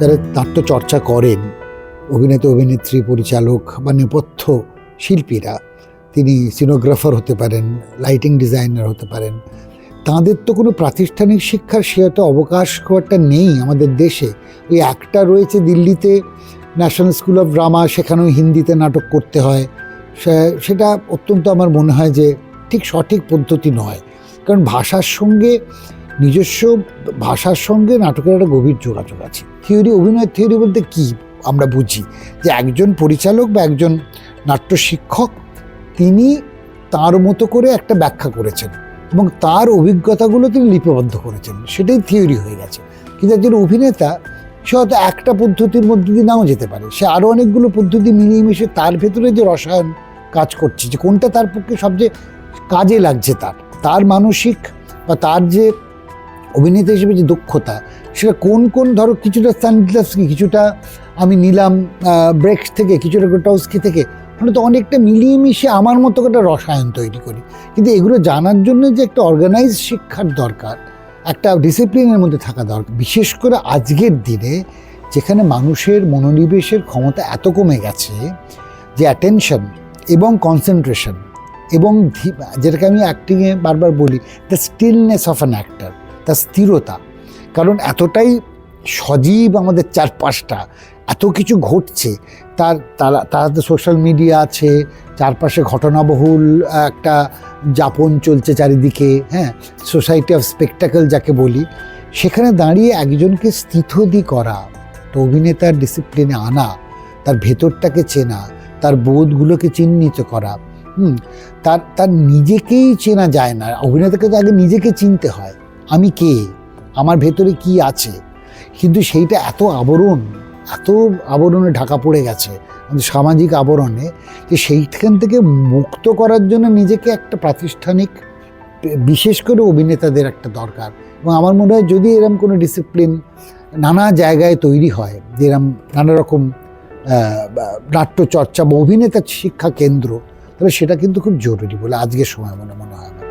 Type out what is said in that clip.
যারা নাট্য চর্চা করেন, অভিনেতা, অভিনেত্রী, পরিচালক বা নেপথ্য শিল্পীরা, তিনি সিনোগ্রাফার হতে পারেন, লাইটিং ডিজাইনার হতে পারেন, তাদের তো কোনো প্রাতিষ্ঠানিক শিক্ষার সে হয়তো অবকাশ খুব একটা নেই আমাদের দেশে। ওই একটা রয়েছে দিল্লিতে ন্যাশনাল স্কুল অফ ড্রামা সেখানেও হিন্দিতে নাটক করতে হয়। সেটা অত্যন্ত আমার মনে হয় যে ঠিক সঠিক পদ্ধতি নয়। কারণ ভাষার সঙ্গে নিজস্ব ভাষার সঙ্গে নাটকের একটা গভীর যোগাযোগ আছে। থিওরি অভিনয় থিওরি বলতে কি আমরা বুঝি? যে একজন পরিচালক বা একজন নাট্য শিক্ষক, তিনি তার মতো করে একটা ব্যাখ্যা করেছেন এবং তার অভিজ্ঞতাগুলো তিনি লিপিবদ্ধ করেছেন। সেটাই থিওরি হয়ে গেছে। কিন্তু একজন অভিনেতা, সে হয়তো একটা পদ্ধতির মধ্যে দিয়ে নাও যেতে পারে। সে আরও অনেকগুলো পদ্ধতি মিলিয়ে মিশে তার ভেতরে যে রসায়ন কাজ করছে, যে কোনটা তার পক্ষে সবচেয়ে কাজে লাগছে তার। তার মানসিক বা তার যে অভিনেতা হিসেবে যে দক্ষতা, সেটা কোন কোন ধরো কিছুটা স্টানগ্লাসকি কিছুটা আমি নিলাম ব্রেক থেকে, কিছুটা গোটাউস্কি থেকে মানে তো অনেকটা মিলিয়ে মিশে আমার মতো একটা রসায়ন তৈরি করি। কিন্তু এগুলো জানার জন্য যে একটা অর্গানাইজ শিক্ষার দরকার, একটা ডিসিপ্লিনের মধ্যে থাকা দরকার। বিশেষ করে আজকের দিনে, যেখানে মানুষের মনোনিবেশের ক্ষমতা এত কমে গেছে, যে অ্যাটেনশন এবং কনসেন্ট্রেশন এবং যেটাকে আমি অ্যাক্টিংয়ে বারবার বলি the stillness of an actor তার স্থিরতা। কারণ এতটাই সজীব আমাদের চারপাশটা, এত কিছু ঘটছে, তার, তারা, তার সোশ্যাল মিডিয়া আছে, চারপাশে ঘটনাবহুল একটা যাপন চলছে চারিদিকে হ্যাঁ সোসাইটি অফ স্পেকটাকেল যাকে বলি, সেখানে দাঁড়িয়ে একজনকে স্থিতধি করা, তো অভিনেতার ডিসিপ্লিনে আনা, তার ভেতরটাকে চেনা, তার বোধগুলোকে চিহ্নিত করা, হুম, তার তার নিজেকেই চেনা যায় না। অভিনেতাকে তো আগে নিজেকে চিনতে হয়। আমি কে? আমার ভেতরে কি আছে? কিন্তু সেইটা এত আবরণ এত আবরণে ঢাকা পড়ে গেছে সামাজিক আবরণে যে সেইখান থেকে মুক্ত করার জন্য নিজেকে একটা প্রাতিষ্ঠানিক বিশেষ করে অভিনেতাদের একটা দরকার। এবং আমার মনে হয় যদি এরম কোনো ডিসিপ্লিন নানা জায়গায় তৈরি হয় যে এরম নানা রকম আহ, বা- অভিনেতা শিক্ষা কেন্দ্র তাহলে সেটা কিন্তু খুব জরুরি বলে আজকের সময় মনে মনে হয়।